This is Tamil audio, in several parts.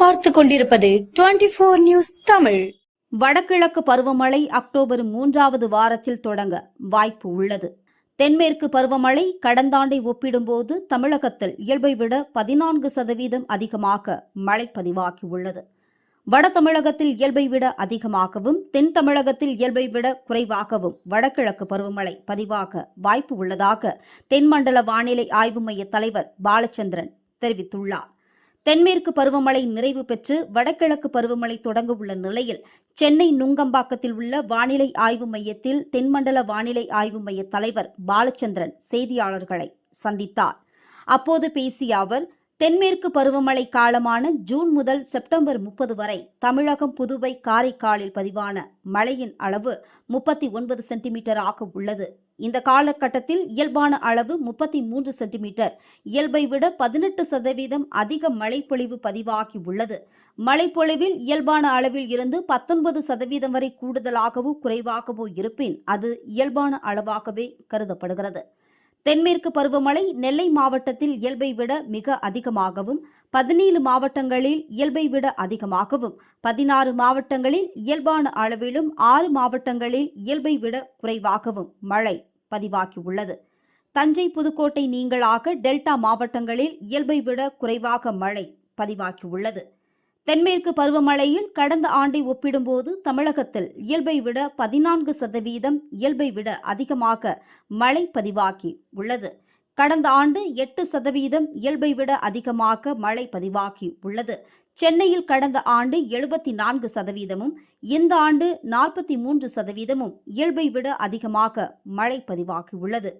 பார்த்து கொண்டிருப்பது டுவெண்டி போர் நியூஸ் தமிழ். வடகிழக்கு பருவமழை அக்டோபர் மூன்றாவது வாரத்தில் தொடங்க வாய்ப்பு உள்ளது. தென்மேற்கு பருவமழை கடந்த ஆண்டை ஒப்பிடும்போது தமிழகத்தில் இயல்பை விட பதினான்கு சதவீதம் அதிகமாக மழை பதிவாகியுள்ளது வட தமிழகத்தில் இயல்பை விட அதிகமாகவும் தென் தமிழகத்தில் இயல்பை விட குறைவாகவும் வடகிழக்கு பருவமழை பதிவாக வாய்ப்பு உள்ளதாக தென்மண்டல வானிலை ஆய்வு மைய தலைவர் பாலச்சந்திரன் தெரிவித்துள்ளார். தென்மேற்கு பருவமழை நிறைவு பெற்று வடகிழக்கு பருவமழை தொடங்க உள்ள நிலையில் சென்னை நுங்கம்பாக்கத்தில் உள்ள வானிலை ஆய்வு மையத்தில் தென்மண்டல வானிலை ஆய்வு மைய தலைவர் பாலச்சந்திரன் செய்தியாளர்களை சந்தித்தார். அப்போது பேசிய அவர் தென்மேற்கு பருவமழை காலமான ஜூன் முதல் செப்டம்பர் முப்பது வரை தமிழகம் புதுவை காரைக்காலில் பதிவான மழையின் அளவு முப்பத்தி ஒன்பது சென்டிமீட்டராக உள்ளது. இந்த காலகட்டத்தில் இயல்பான அளவு முப்பத்தி மூன்று சென்டிமீட்டர். இயல்பை விட பதினெட்டு சதவீதம் அதிக மழைப்பொழிவு பதிவாகி உள்ளது. மழைப்பொழிவில் இயல்பான அளவில் இருந்து பத்தொன்பது சதவீதம் வரை கூடுதலாகவோ குறைவாகவோ இருப்பின் அது இயல்பான அளவாகவே கருதப்படுகிறது. தென்மேற்கு பருவமழை நெல்லை மாவட்டத்தில் இயல்பை விட மிக அதிகமாகவும் பதினேழு மாவட்டங்களில் இயல்பை விட அதிகமாகவும் பதினாறு மாவட்டங்களில் இயல்பான அளவிலும் ஆறு மாவட்டங்களில் இயல்பை விட குறைவாகவும் மழை பதிவாகியுள்ளது. தஞ்சை புதுக்கோட்டை நீங்களாக டெல்டா மாவட்டங்களில் இயல்பை விட குறைவாக மழை பதிவாகியுள்ளது. தென்மேற்கு பருவமழையில் கடந்த ஆண்டை ஒப்பிடும்போது தமிழகத்தில் இயல்பை விட பதினான்கு சதவீதம் இயல்பை விட அதிகமாக மழை பதிவாகி உள்ளது. கடந்த ஆண்டு எட்டு சதவீதம் இயல்பை விட அதிகமாக மழை பதிவாகி உள்ளது. சென்னையில் கடந்த ஆண்டு எழுபத்தி நான்கு சதவீதமும் இந்த ஆண்டு நாற்பத்தி மூன்று சதவீதமும் இயல்பை விட அதிகமாக மழை பதிவாகி உள்ளது.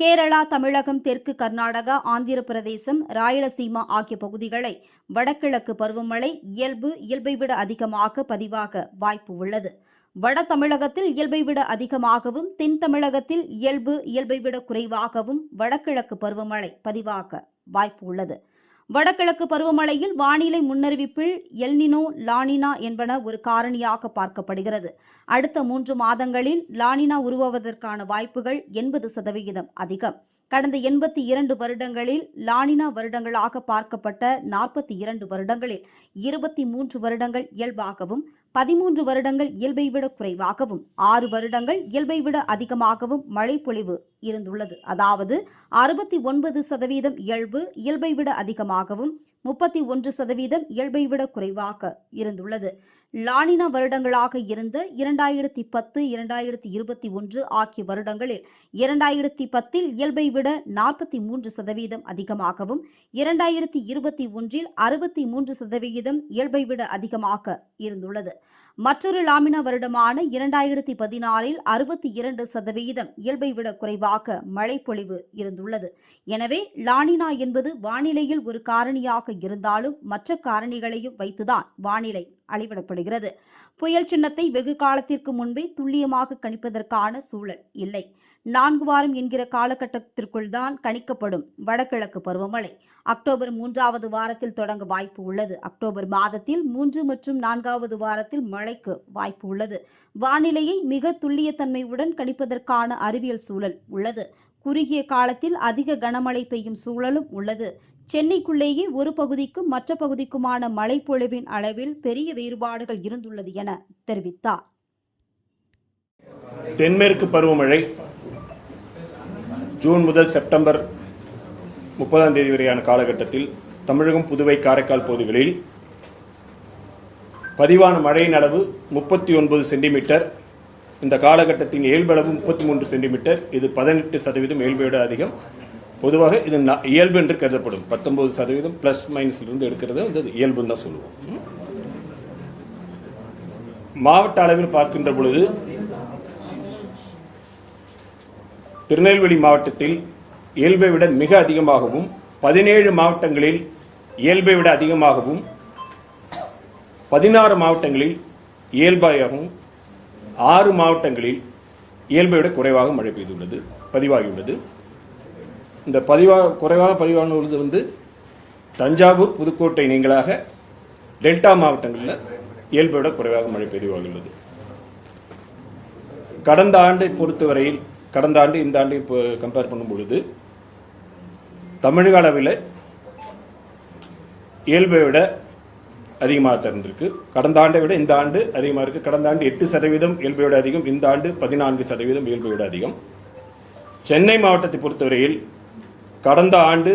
கேரளா தமிழகம் தெற்கு கர்நாடகா ஆந்திர பிரதேசம் ராயலசீமா ஆகிய பகுதிகளை வடகிழக்கு பருவமழை இயல்பு இயல்பை விட அதிகமாக பதிவாக வாய்ப்பு உள்ளது. வட தமிழகத்தில் இயல்பை விட அதிகமாகவும் தென் தமிழகத்தில் இயல்பு இயல்பை விட குறைவாகவும் வடகிழக்கு பருவமழை பதிவாக வாய்ப்பு உள்ளது. வடகிழக்கு பருவமழையில் வானிலை முன்னறிவிப்பில் எல்னினோ லானினா என்பன ஒரு காரணியாக பார்க்கப்படுகிறது. அடுத்த மூன்று மாதங்களில் லானினா உருவாவதற்கான வாய்ப்புகள் எண்பது சதவிகிதம் அதிகம். கடந்த எண்பத்தி இரண்டு வருடங்களில் லானினா வருடங்களாக பார்க்கப்பட்ட நாற்பத்தி இரண்டு வருடங்களில் இருபத்தி மூன்று வருடங்கள் இயல்பாகவும் பதிமூன்று வருடங்கள் இயல்பை விட குறைவாகவும் ஆறு வருடங்கள் இயல்பை விட அதிகமாகவும் மழை பொழிவு இருந்துள்ளது. அதாவது அறுபத்தி ஒன்பது சதவீதம் இயல்பு இயல்பை விட அதிகமாகவும் முப்பத்தி ஒன்று சதவீதம் இயல்பை விட குறைவாக இருந்துள்ளது. லானினா வருடங்களாக இருந்த இரண்டாயிரத்தி பத்து இரண்டாயிரத்தி இருபத்தி ஒன்று ஆகிய வருடங்களில் இரண்டாயிரத்தி பத்தில் இயல்பை விட நாற்பத்தி மூன்று சதவீதம் அதிகமாகவும் இரண்டாயிரத்தி இருபத்தி ஒன்றில் அறுபத்தி மூன்று சதவிகிதம் இயல்பை விட அதிகமாக இருந்துள்ளது. மற்றொரு லாமின வருடமான இரண்டாயிரத்தி பதினாறில் அறுபத்தி இரண்டு சதவிகிதம் இயல்பை விட குறைவாக மழைப்பொழிவு இருந்துள்ளது. எனவே லானினா என்பது வானிலையில் ஒரு காரணியாக இருந்தாலும் மற்ற காரணிகளையும் வைத்துதான் வானிலை அளவிடப்படுகிறது புயல் சின்னத்தை வெகு காலத்திற்கு முன்பே துல்லியமாக கணிப்பதற்கான சூழல் இல்லை. நான்கு வாரம் என்கிற காலகட்டத்திற்குள் தான் கணிக்கப்படும் வடகிழக்கு பருவமழை. அக்டோபர் மூன்றாவது வாரத்தில் தொடங்க வாய்ப்பு உள்ளது. அக்டோபர் மாதத்தில் மூன்று மற்றும் நான்காவது வாரத்தில் மழைக்கு வாய்ப்பு உள்ளது. வானிலையை மிக துல்லியத்தன்மையுடன் கணிப்பதற்கான அறிவியல் சூழல் உள்ளது. குறுகிய காலத்தில் அதிக கனமழை பெய்யும் சூழலும் உள்ளது. சென்னைக்குள்ளேயே ஒரு பகுதிக்கும் மற்ற பகுதிக்குமான மழைப்பொழிவின் அளவில் பெரிய வேறுபாடுகள் இருந்துள்ளது என தெரிவித்தார். தென்மேற்கு பருவமழை ஜூன் முதல் செப்டம்பர் முப்பதாம் தேதி வரையான காலகட்டத்தில் தமிழகம் புதுவை காரைக்கால் பகுதிகளில் பதிவான மழையின் அளவு முப்பத்தி ஒன்பது சென்டிமீட்டர். இந்த காலகட்டத்தின் இயல்பளவு முப்பத்தி மூன்று சென்டிமீட்டர். இது பதினெட்டு சதவீதம் இயல்பை விட அதிகம். பொதுவாக இது இயல்பு என்று கருதப்படும். பத்தொன்பது சதவீதம் ப்ளஸ் மைனஸ்லேருந்து எடுக்கிறது. வந்து இயல்புன்னு தான் சொல்லுவோம். மாவட்ட அளவில் பார்க்கின்ற பொழுது திருநெல்வேலி மாவட்டத்தில் இயல்பை விட மிக அதிகமாகவும் பதினேழு மாவட்டங்களில் இயல்பை விட அதிகமாகவும் பதினாறு மாவட்டங்களில் இயல்பாகவும் ஆறு மாவட்டங்களில் இயல்பை விட குறைவாக மழை பெய்துள்ளது பதிவாகியுள்ளது. இந்த பதிவாக குறைவாக பதிவானது வந்து தஞ்சாவூர் புதுக்கோட்டை நீங்களாக டெல்டா மாவட்டங்களில் இயல்பை விட குறைவாக மழை பதிவாகியுள்ளது கடந்த ஆண்டை பொறுத்தவரையில் கடந்த ஆண்டு இந்த ஆண்டு இப்போ கம்பேர் பண்ணும் பொழுது தமிழக அளவில் இயல்பை விட அதிகமாக திறந்திருக்கு கடந்த ஆண்டை விட இந்த ஆண்டு அதிகமாக இருக்குது கடந்த ஆண்டு எட்டு சதவீதம் இயல்பை விட அதிகம். இந்த ஆண்டு பதினான்கு சதவீதம் இயல்பை விட அதிகம். சென்னை மாவட்டத்தை பொறுத்தவரையில் கடந்த ஆண்டு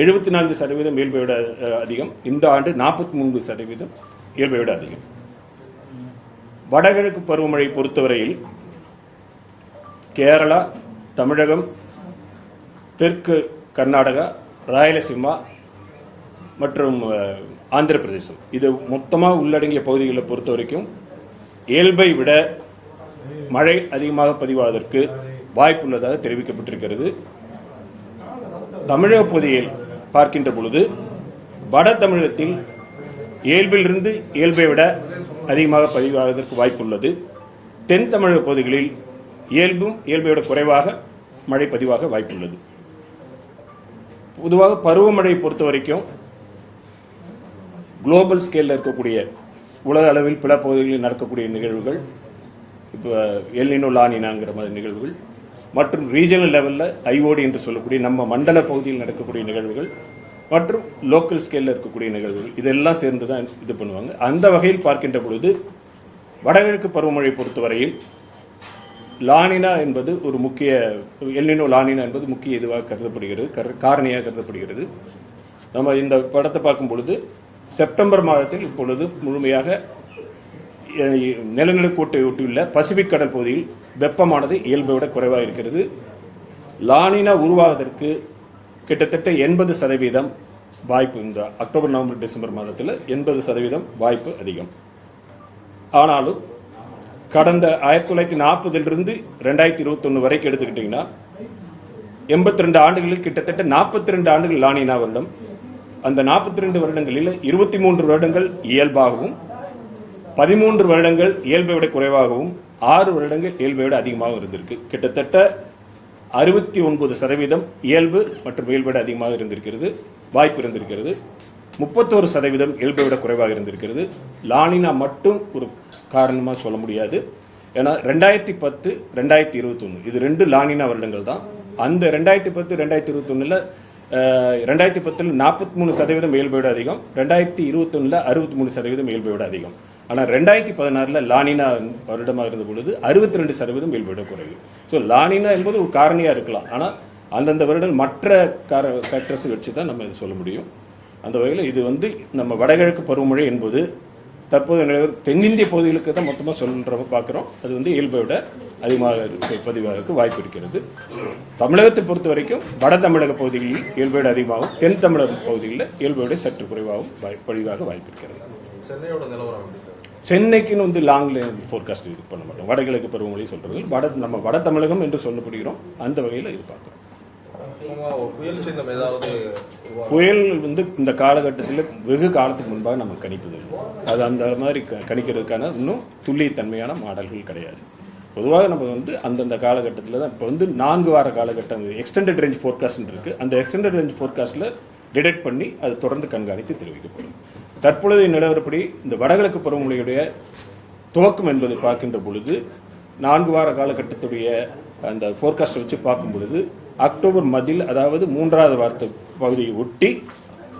எழுபத்தி நான்கு சதவீதம் இயல்பை விட அதிகம். இந்த ஆண்டு நாற்பத்தி மூன்று சதவீதம் இயல்பை விட அதிகம். வடகிழக்கு பருவமழை பொறுத்தவரையில் கேரளா தமிழகம் தெற்கு கர்நாடகா ராயலசீமா மற்றும் ஆந்திர பிரதேசம் இது மொத்தமாக உள்ளடங்கிய பகுதிகளை பொறுத்த வரைக்கும் இயல்பை விட மழை அதிகமாக பதிவாவதற்கு வாய்ப்புள்ளதாக தெரிவிக்கப்பட்டிருக்கிறது. தமிழக பகுதியில் பார்க்கின்ற பொழுது வட தமிழகத்தில் இயல்பிலிருந்து இயல்பை விட அதிகமாக பதிவாவதற்கு வாய்ப்புள்ளது. தென் தமிழக பகுதிகளில் இயல்பும் இயல்பை விட குறைவாக மழை பதிவாக வாய்ப்புள்ளது. பொதுவாக பருவமழை பொறுத்த வரைக்கும் குளோபல் ஸ்கேலில் இருக்கக்கூடிய உலக அளவில் பிற பகுதிகளில் நடக்கக்கூடிய நிகழ்வுகள் இப்போ எல்லினோ லானினாங்கிற மாதிரி நிகழ்வுகள் மற்றும் ரீஜனல் லெவலில் ஐஓடி என்று சொல்லக்கூடிய நம்ம மண்டல பகுதியில் நடக்கக்கூடிய நிகழ்வுகள் மற்றும் லோக்கல் ஸ்கேலில் இருக்கக்கூடிய நிகழ்வுகள். இதெல்லாம் சேர்ந்து தான் இது பண்ணுவாங்க. அந்த வகையில் பார்க்கின்ற பொழுது வடகிழக்கு பருவமழை பொறுத்தவரையில் லானினா என்பது ஒரு முக்கிய எல்லினோ லானினா என்பது முக்கிய இதுவாக கருதப்படுகிறது கர் காரணியாக கருதப்படுகிறது. நம்ம இந்த படத்தை பார்க்கும் பொழுது செப்டம்பர் மாதத்தில் இப்பொழுது முழுமையாக நிலநடுக்கோட்டை ஒட்டியுள்ள பசிபிக் கடல் பகுதியில் வெப்பமானது இயல்பை விட குறைவாக இருக்கிறது. லானினா உருவாவதற்கு கிட்டத்தட்ட எண்பது சதவீதம் வாய்ப்பு இந்த அக்டோபர் நவம்பர் டிசம்பர் மாதத்தில் எண்பது சதவீதம் வாய்ப்பு அதிகம். ஆனாலும் கடந்த ஆயிரத்தி தொள்ளாயிரத்தி நாற்பதிலிருந்து ரெண்டாயிரத்தி இருபத்தொன்று வரைக்கும் எடுத்துக்கிட்டிங்கன்னா எண்பத்தி ரெண்டு ஆண்டுகளில் கிட்டத்தட்ட நாற்பத்தி ரெண்டு ஆண்டுகள் லானினா வருடம். அந்த நாற்பத்தி ரெண்டு வருடங்களில் இருபத்தி மூன்று வருடங்கள் இயல்பாகவும் பதிமூன்று வருடங்கள் இயல்பை விட குறைவாகவும் ஆறு வருடங்கள் இயல்பை விட அதிகமாகவும் இருந்திருக்கு. கிட்டத்தட்ட அறுபத்தி ஒன்பது சதவீதம் இயல்பு மற்றும் இயல்பை விட அதிகமாக இருந்திருக்கிறது. வாய்ப்பு இருந்திருக்கிறது. முப்பத்தோரு சதவீதம் இயல்பை விட குறைவாக இருந்திருக்கிறது. லானினா மட்டும் ஒரு காரணமாக சொல்ல முடியாது. ஏன்னா ரெண்டாயிரத்தி பத்து ரெண்டாயிரத்தி இருபத்தொன்று இது ரெண்டு லானினா வருடங்கள் தான். அந்த ரெண்டாயிரத்தி பத்து ரெண்டாயிரத்தி இருபத்தொன்னில் ரெண்டாயிரத்தி பத்தில் நாற்பத்தி மூணு சதவீதம் இயல்பை விட அதிகம். ரெண்டாயிரத்தி இருபத்தொன்னில் அறுபத்தி மூணு சதவீதம் இயல்பை விட அதிகம். ஆனால் ரெண்டாயிரத்தி பதினாறில் லானினா வருடமாக இருந்த பொழுது அறுபத்தி ரெண்டு சதவீதம் இயல்பை விட குறைவு. ஸோ லானினா என்பது ஒரு காரணியாக இருக்கலாம். ஆனால் அந்தந்த வருடம் மற்ற கார ஃபேக்டர்ஸ் வச்சு தான் நம்ம இதை சொல்ல முடியும். அந்த வகையில் இது வந்து நம்ம வடகிழக்கு பருவமழை என்பது தற்போது நிலவர தென்னிந்திய பகுதிகளுக்கு தான் மொத்தமாக சொல்கிறப்ப பார்க்குறோம். அது வந்து இயல்பை விட அதிகமாக இருக்க- வாய்ப்பு இருக்கிறது. தமிழகத்தை பொறுத்த வரைக்கும் வட தமிழக பகுதிகளில் இயல்பை விட அதிகமாகவும் தென் தமிழக பகுதிகளில் இயல்பை விட சற்று குறைவாகவும் பதிவாக வாய்ப்பு இருக்கிறது. சென்னையோட நிலவரம் சார்? சென்னைக்குன்னு வந்து லாங் ஃபோர்காஸ்ட் இது பண்ண மாட்டோம். வடகிழக்கு பருவமழை சொல்கிறது வட நம்ம வட தமிழகம் என்று சொல்லப்படுகிறோம். அந்த வகையில் இது பார்க்குறோம். முக்கியமா ஒரு புயல் வந்து இந்த காலகட்டத்தில் வெகு காலத்துக்கு முன்பாக நம்ம கணிப்பது அது அந்த மாதிரி க- கணிக்கிறதுக்கான இன்னும் துல்லியத்தன்மையான மாடல்கள் கிடையாது. பொதுவாக நம்ம வந்து அந்தந்த காலகட்டத்தில் தான் இப்போ வந்து நான்கு வார காலகட்டம் எக்ஸ்டெண்டட் ரேஞ்ச் ஃபோர்காஸ்ட் இருக்குது அந்த எக்ஸ்டெண்டட் ரேஞ்ச் ஃபோர்காஸ்ட்டில் டிடெக்ட் பண்ணி அது தொடர்ந்து கண்காணித்து தெரிவிக்கப்படும். தற்பொழுதைய நிலவரப்படி இந்த வடகிழக்கு பருவமழையுடைய துவக்கம் என்பதை பார்க்கின்ற பொழுது நான்கு வார காலகட்டத்துடைய அந்த ஃபோர்காஸ்ட்டை வச்சு பார்க்கும் பொழுது அக்டோபர் மதில் அதாவது மூன்றாவது வாரத்து பகுதியை ஒட்டி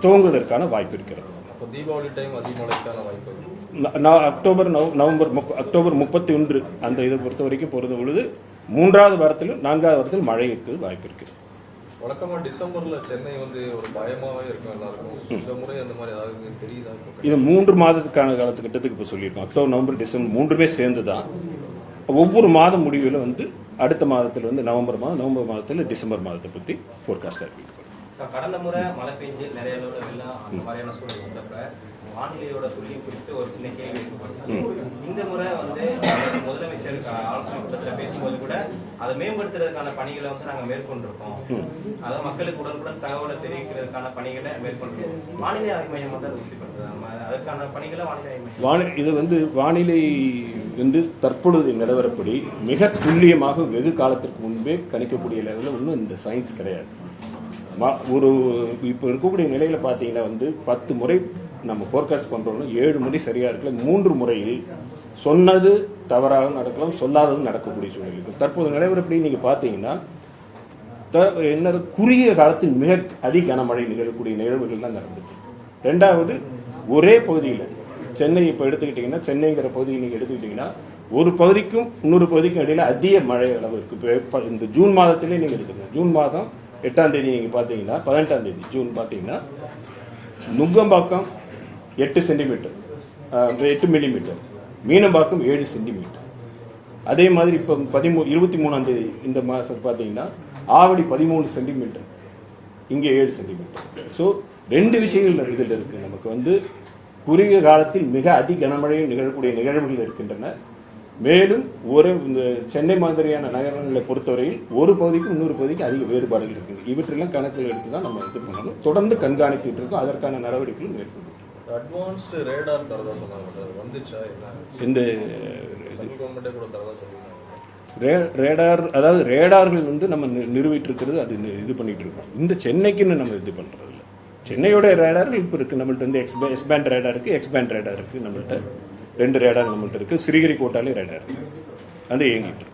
துவங்குவதற்கான வாய்ப்பு இருக்கிறது. அப்போ தீபாவளி டைம் அதிமழைக்கான வாய்ப்பு நான் அக்டோபர் நவ- நவம்பர் முப்ப- அக்டோபர் முப்பத்தி ஒன்று அந்த இதை பொறுத்த வரைக்கும் பொறுத்த பொழுது மூன்றாவது வாரத்திலும் நான்காவது வாரத்தில் மழை இருக்குது வாய்ப்பு இருக்குது. வழக்கமா டிசம்பர்ல சென்னை வந்து ஒரு பயமாவே இருக்கும் எல்லாருக்கும். இந்த முறை அந்த மாதிரி ஏதாவது தெரியுதா? இப்போ? இது மூன்று மாதத்துக்கான காலத்துக்கிட்டத்துக்கு இப்போ சொல்லியிருக்கோம். அக்டோபர் நவம்பர் டிசம்பர் மூன்றுமே சேர்ந்து தான் ஒவ்வொரு மாதம் முடிவில் வந்து அடுத்த மாதத்தில் வந்து நவம்பர் மாதம் நவம்பர் மாதத்தில் டிசம்பர் மாதத்தை பற்றி ஃபோர்காஸ்ட் அறிவிக்கப்படும். கடந்த முறை மழை பெஞ்சு நிறைய அளவுல வெள்ளம் அந்த மாதிரியான சூழல் வந்தப்ப வானிலையோட துல்லியம் குறித்து ஒரு சின்ன கேள்வி இந்த முறை வந்து முதலமைச்சர் ஆலோசனை கூட்டத்தில் பேசும்போது கூட அதை மேம்படுத்துறதுக்கான பணிகளை வந்து நாங்க மேற்கொண்டிருக்கோம். அதாவது மக்களுக்கு உடனுக்குடன் தகவலை தெரிவிக்கிறதுக்கான பணிகளை மேற்கொண்டிருக்கோம் வானிலை ஆய்வு மையம் வந்து அதை அதற்கான பணிகளை வானிலை ஆய்வு வானி இது வந்து வானிலை வந்து தற்பொழுது நிலவரப்படி மிக துல்லியமாக வெகு காலத்திற்கு முன்பே கணிக்கக்கூடிய லெவலில் ஒன்றும் இந்த சயின்ஸ் கிடையாது. ஒரு இப்போ இருக்கக்கூடிய நிலையில் பார்த்தீங்கன்னா வந்து பத்து முறை நம்ம ஃபோர்காஸ்ட் பண்ணுறோம்னா ஏழு முறை சரியாக இருக்கல மூன்று முறையில் சொன்னது தவறாக நடக்கலாம் சொல்லாதது நடக்கக்கூடிய சூழ்நிலை இருக்குது தற்போது நிலவரப்படி நீங்கள் பார்த்தீங்கன்னா த என்ன குறுகிய காலத்தில் மிக அதிக கனமழை நிகழக்கூடிய நிகழ்வுகள் தான் நடந்துச்சு ரெண்டாவது ஒரே பகுதியில் சென்னை இப்போ எடுத்துக்கிட்டிங்கன்னா சென்னைங்கிற பகுதியை நீங்கள் எடுத்துக்கிட்டிங்கன்னா ஒரு பகுதிக்கும் இன்னொரு பகுதிக்கும் இடையில் அதிக மழை அளவு இருக்குது இப்போ இந்த ஜூன் மாதத்திலே நீங்கள் எடுத்துக்கணும் ஜூன் மாதம் எட்டாம் தேதி நீங்கள் பார்த்தீங்கன்னா பதினெட்டாம் தேதி ஜூன் பார்த்தீங்கன்னா நுங்கம்பாக்கம் எட்டு சென்டிமீட்டர் எட்டு மில்லிமீட்டர் மீனம்பாக்கம் ஏழு சென்டிமீட்டர் அதே மாதிரி இப்போ பதிமூ இருபத்தி மூணாந்தேதி இந்த மாதம் பார்த்தீங்கன்னா ஆவடி பதிமூணு சென்டிமீட்டர் இங்கே ஏழு சென்டிமீட்டர் ஸோ ரெண்டு விஷயங்கள் இதில் இருக்குது நமக்கு வந்து குறுகிய காலத்தில் மிக அதி கனமழையும் நிகழக்கூடிய நிகழ்வுகள் இருக்கின்றன. மேலும் ஒரு இந்த சென்னை மாதிரியான நகரங்களை பொறுத்தவரையில் ஒரு பகுதிக்கு இன்னொரு பகுதிக்கு அதிக வேறுபாடுகள் இருக்குது இவற்றெல்லாம் கணக்கில் எடுத்து தான் நம்ம இது பண்ணணும். தொடர்ந்து கண்காணித்துட்டு இருக்கோம். அதற்கான நடவடிக்கைகள் மேற்கொண்டு அட்வான்ஸ்டு ரேடார் தரதா சொன்னாங்க வந்துச்சா என்ன? இந்த கவர்மெண்ட்டே கூட தரதா சொல்லியிருக்காங்க ரே ரேடார் அதாவது ரேடார்கள் வந்து நம்ம நி- நிறுவிட்டு இருக்கிறது அது இது பண்ணிட்டு இருக்கோம் இந்த சென்னைக்குன்னு நம்ம இது பண்ணுறது இல்லை சென்னையோட ரேடார்கள் இப்போ இருக்குது நம்மள்ட்ட வந்து எக்ஸ்பே எக்ஸ்பேண்ட் ரேடார் இருக்குது எக்ஸ்பேண்ட் ரேடார் இருக்குது நம்மள்ட்ட ரெண்டு ரேடார் நம்மள்ட்ட இருக்குது சிறுகிரி கோட்டாலே ரேடார் இருக்குது அது இயங்கிட்டு